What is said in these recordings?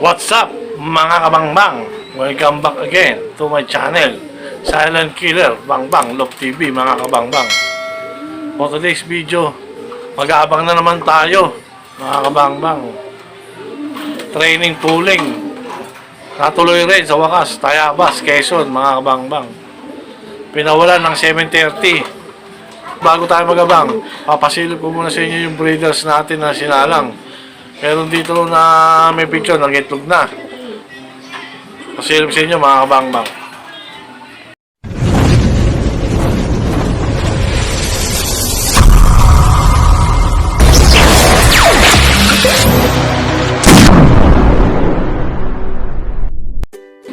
What's up mga kabangbang? Welcome back again to my channel Silent Killer Bang Bang Love TV mga kabangbang. For today's video Mag-aabang na naman tayo mga kabangbang. Training pooling. Natuloy rin sa wakas Tayabas, Quezon mga kabangbang. Pinawalan ng 730 Bago tayo magabang Papasilip ko muna sa inyo yung breeders natin na sinalang Meron dito na may picture, nag-itlog na. Pasilip sa inyo mga kabangbang.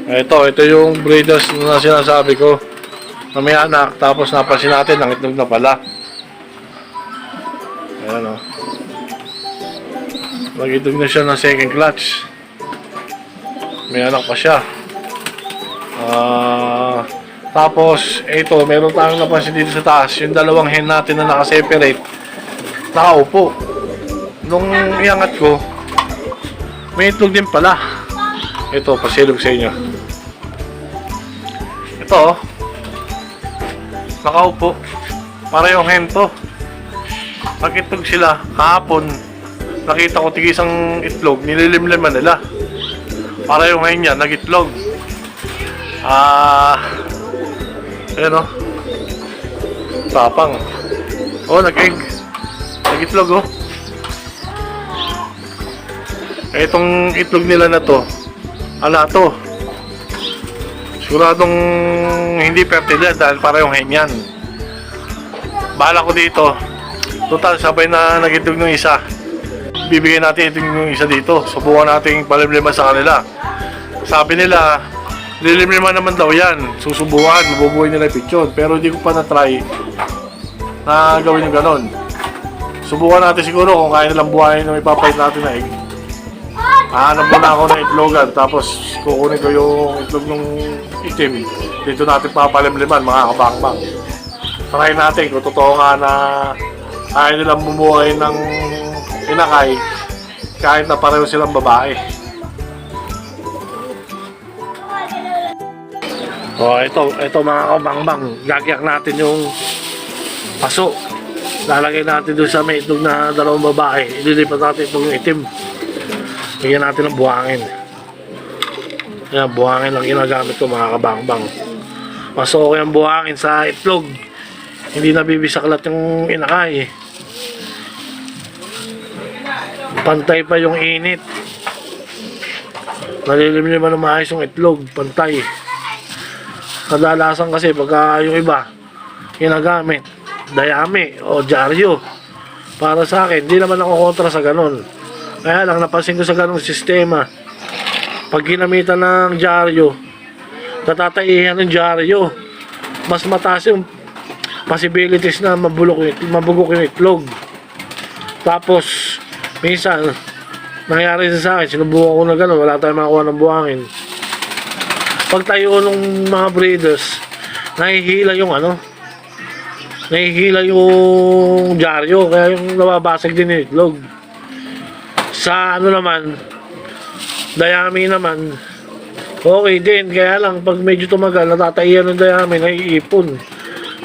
Ito, ito yung breeders na sinasabi ko. Na may anak, tapos napansin natin, ang itlog na pala. Nag-itlog na siya ng second clutch. May anak pa siya. Ah, tapos, ito, meron tayong napansin dito sa taas. Yung dalawang hen natin na nakaseparate, nakaupo. Nung iangat ko, may itlog din pala. Ito, pasilog sa inyo. Ito, oh. nakaupo. Para yung hen to. Nakitlog sila kahapon. Nakita ko tig isang itlog, nililimliman nila. Para yung hen niya, nagitlog. Ah, ayan o. Tapang. Oh, nag-egg. Nagitlog oh. Eh, Itong itlog nila na to, ala to. Siguradong hindi fertile dahil para yung hen yan. Bahala ko dito. Total, sabay na nagitlog ng isa. Bibigyan natin ito yung isa dito. Subukan natin palimlima sa kanila. Sabi nila, lilimlima naman daw yan. Susubukan, mabubuhay nila yung. Pero hindi ko pa na-try na gawin yung ganon. Subukan natin siguro kung kaya nilang buhayin ng ipapait natin na egg. Hahanap muna ako ng itlogan tapos kukunin ko yung itlog ng itim. Dito natin papalimliman mga kabakbak. Try natin kung totoo nga na kaya nilang bumuhay ng inakay kahit na pareho silang babae. Oh, ito, ito mga kabangbang, gagyak natin yung paso. Lalagay natin doon sa may itlog na dalawang babae. Ililipat natin itong itim. Bigyan natin ng buhangin. Yan, buhangin lang ginagamit ko mga kabangbang. Mas okay ang buhangin sa itlog. Hindi nabibisaklat yung inakay. Pantay pa yung init. Nalilimliman na maayos yung itlog. Pantay. Kadalasan kasi pagka yung iba ginagamit dayami o dyaryo para sa akin, hindi naman ako kontra sa ganun. Kaya lang napansin ko sa ganung sistema pag ginamitan ng dyaryo natataihan ng dyaryo mas mataas yung possibilities na mabulok yung, mabugok yung itlog tapos minsan nangyari sa akin sinubukan ko na gano'n wala tayong makakuha ng buhangin. Pag tayo ng mga breeders nahihila yung ano nahihila yung dyaryo kaya yung nababasag din yung itlog. Sa ano naman dayami naman okay din kaya lang pag medyo tumagal natataiyan ng dayami naiipon.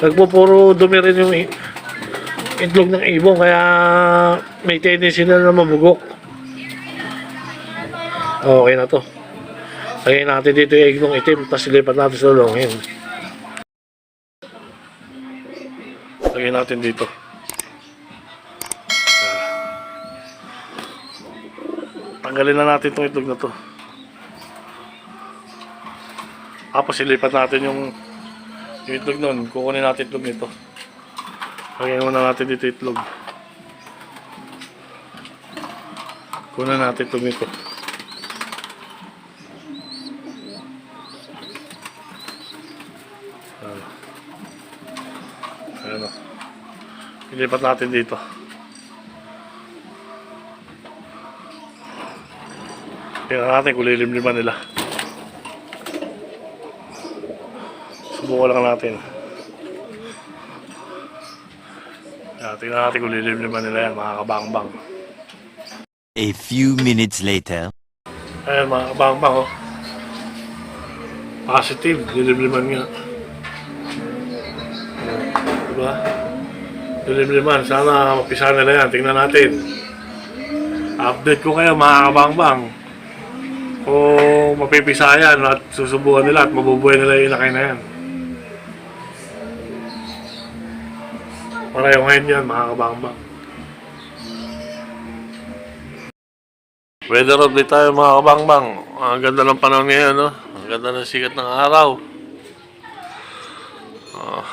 Nagpupuro dumi rin yung itlog ng ibong kaya may tendency na na mabugok okay na to. Lagyan natin dito yung ng itim tapos ilipat natin sa longin lagyan natin dito. Tanggalin na natin itong itlog na to. Tapos ilipat natin yung yung itlog nun. Kukunin natin itlog nito lagyan muna natin dito itlog kunin natin itlog nito. Ayan o. Ilipat natin dito. Tingnan natin kung lilimliman nila. Subukan lang natin. Ayan, tingnan natin kung lilimliman nila yan, mga kabangbang. A few minutes later. Ayan mga kabang-bang oh. Positive, dilimliman nga. Diba? Dilimliman, sana mapisa nila yan. Tingnan natin. Update ko kayo mga kabang-bang. Kung mapipisa yan at susubukan nila at mabubuhay nila yung ilakay na yan. Pareho ngayon yan mga kabang-bang. Weather update tayo mga kabangbang. Ang ganda ng panahon ngayon, no? Ang ganda ng sikat ng araw. Ah.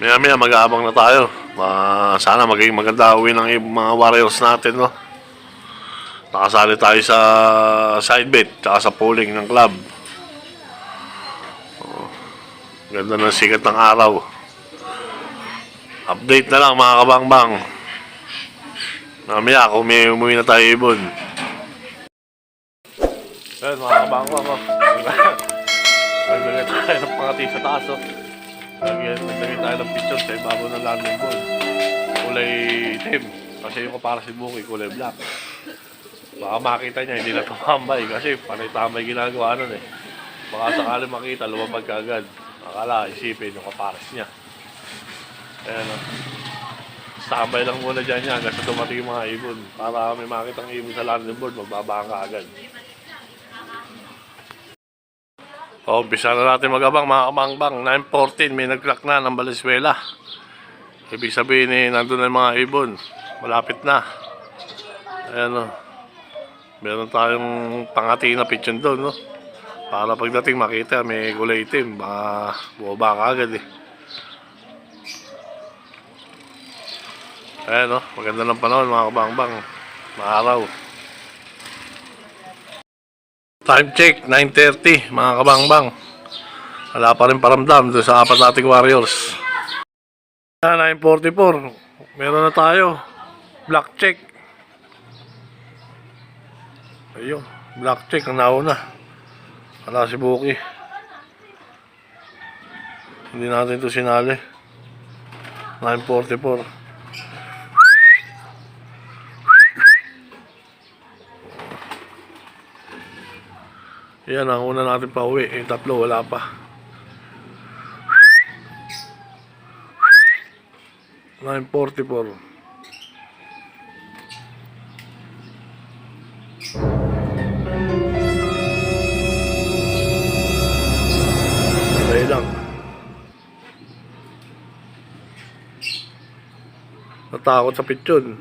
Maya maya mag-aabang na tayo. Ah, sana maging maganda uwi ng mga warriors natin, no? Nakasali tayo sa side bet, tsaka sa polling ng club. Oh. Ganda ng sikat ng araw. Update na lang mga kabangbang. Mamaya, kung may umuwi na tayo ibon. Ayan, mga kabangwa ko. Naglagay tayo ng pangati sa taas, oh. Naglagay tayo ng picture sa ibabaw ng landing board. Kulay itim. Kasi yung kapara si Buki, kulay black. Baka makita niya, hindi na tumambay. Kasi panay-tambay ginagawa nun eh. Baka sakali makita, lumabag ka agad. Akala, isipin yung kapares niya. Ayan, oh. Tambay lang muna dyan yan kasi dumating yung mga ibon. Para may makitang ibon sa landing board, magbabaan ka agad. O, umpisa na natin magabang mga kabangbang. 9.14, may nag-clock na ng Valenzuela. Ibig sabihin eh, nandun na yung mga ibon. Malapit na. Ayan o. Meron tayong pangati na pityon doon, no? Para pagdating makita, may kulay itim. Baka bumaba ka agad eh. Ayan o, maganda ng panahon mga kabangbang. Maaraw. Time check, 9.30 mga kabangbang. Wala pa rin paramdam doon sa apat nating warriors. Ah, 9.44. Meron na tayo. Black check. Ayun, black check ang nauna. Wala si Buki. Hindi natin ito sinali. 9.44. Yan ang una natin pa uwi. Yung tatlo wala pa. Nine forty four. Sandali. Natakot sa pitsyon.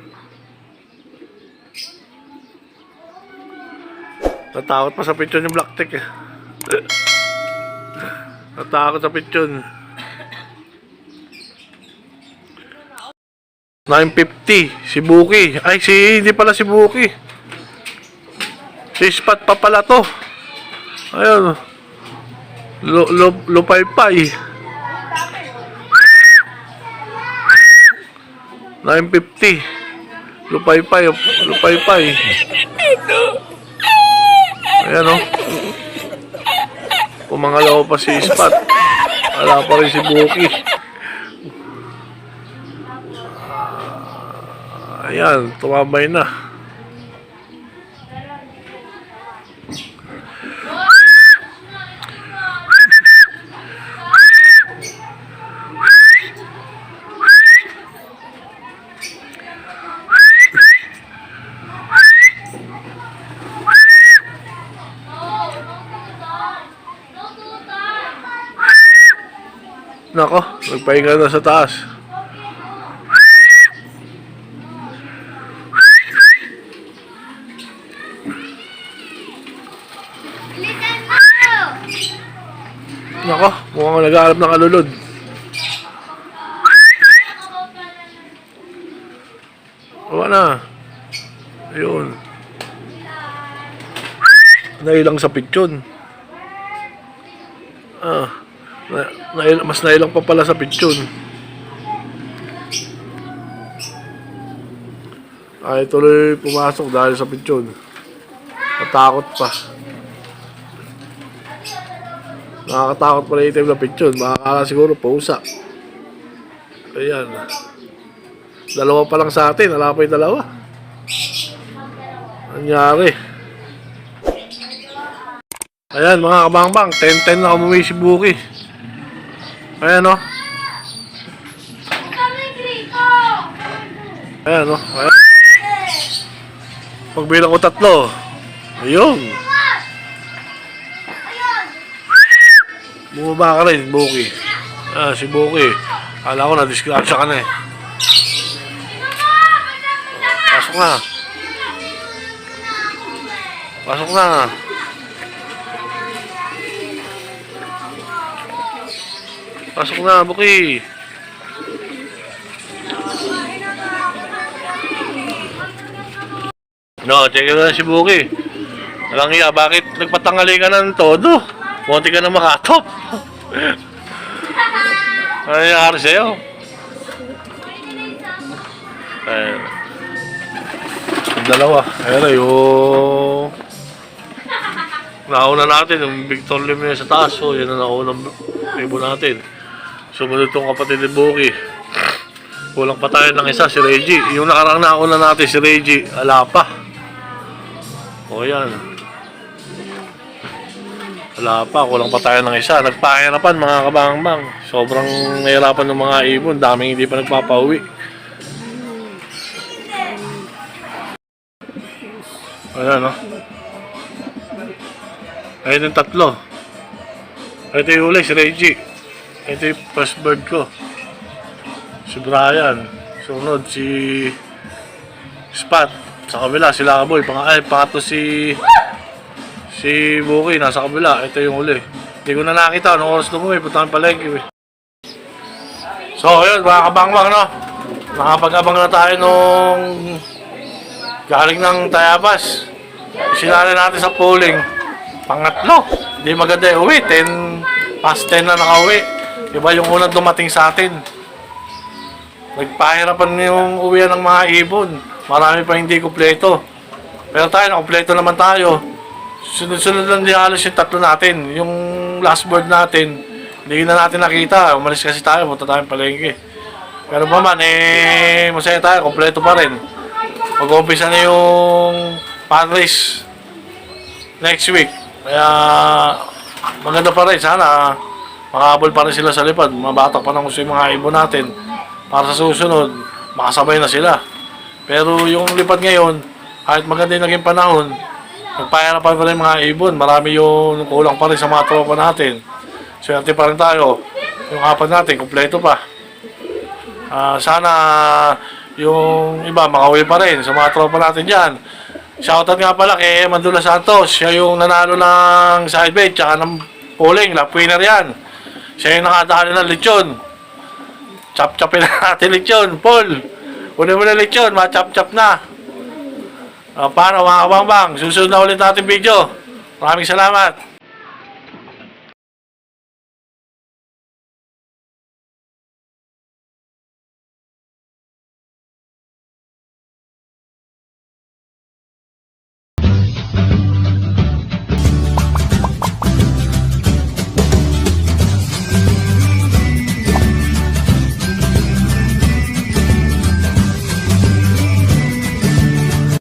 Natakot pa sa pitsyon yung black tech eh. Natakot sa pitsyon. 950 si Buki. Ay si hindi pala si Buki. Si Spat pa pala to. Ayun. Lo, lo, lupay-pay. 950. Lupay-pay. Lupay-pay. Ayan o. Pumangalawa pa si Spat. Wala pa rin si Buki. Ah, Ayan, tumambay na. Nako, nagpahinga na sa taas. Nako, mukhang naghahanap ng alulod. Wala na. Ayun. Nailang sa pitsyon. Ah, na, nail- mas nailang pa pala sa pitsyon. Ay, tuloy pumasok dahil sa pitsyon. Natakot pa. Nakakatakot pala yung itim na picture. Makakala siguro pausa. Ayan. Dalawa pa lang sa atin. Wala pa yung dalawa. Nangyari. Ayan mga kabangbang, 10-10 na umuwi si Buki. Ayan o. Grito! Ayan o. Ayan. Pagbilang ko tatlo. Ayun. Bumaba ka rin, Buki. Ah, si Buki. Kala ko na-disgrasya ka na eh. Pasok na. Pasok na. Pasok na, Buki. No, check na si Buki. Walang iya, bakit nagpatangali ka ng todo? Munti ka na makatop. ano nangyari sa'yo? Yung dalawa. Ayun na yung... Nauna natin, yung Victor Lim sa taas. So, yun ang naunang libo natin. Sumunod tong kapatid ni Buki. Kulang pa tayo ng isa, si Reggie. Yung nakarang nauna natin, si Reggie, ala pa. O yan. Wala pa, kulang pa tayo ng isa. Nagpahirapan mga kabangbang. Sobrang nahirapan ng mga ibon. Daming hindi pa nagpapauwi. Ayan, no? Ayun yung tatlo. Ito yung uli, si Reggie. Ito yung bird ko. Si Brian. Sunod, si Spot. Sa kabila, si Laboy. Pang ay, pangatlo si si Buki. Nasa kabila. Ito yung uli. Hindi ko na nakita. Anong oras lumuwi? Punta kami palengke. eh. So, ayun, mga kabangwang, no? Nakapag-abang na tayo nung galing ng Tayabas. Sinali natin sa polling. Pangatlo. Hindi maganda yung uwi. 10 past 10 na nakauwi. Iba yung unang dumating sa atin. Nagpahirapan yung uwian ng mga ibon. Marami pa hindi kumpleto. Pero tayo, nakumpleto naman tayo. Sunod-sunod lang di halos yung tatlo natin. Yung last bird natin, hindi na natin nakita. Umalis kasi tayo, punta tayong palengke. Pero pa man, eh, masaya tayo, kumpleto pa rin. Mag-umpisa na yung Paris next week. Kaya, maganda pa rin. Sana, makahabol pa rin sila sa lipad. Mabatak pa ng gusto mga ibon natin. Para sa susunod, makasabay na sila. Pero yung lipad ngayon, kahit maganda yung naging panahon, nagpahirapan pa rin mga ibon. Marami yung kulang pa rin sa mga tropa natin. Swerte pa rin tayo. Yung apat natin, kumpleto pa. Ah, sana yung iba makauwi pa rin sa mga tropa natin dyan. Shoutout nga pala kay Mandula Santos. Siya yung nanalo ng side bet tsaka ng polling. Lap winner yan. Siya yung nakadali ng lechon. Chop-chopin na natin lechon. Paul, una mo na lechon. Ma-chop-chop na. Ah, paano mga kabang-bang? Susunod na ulit natin video. Maraming salamat.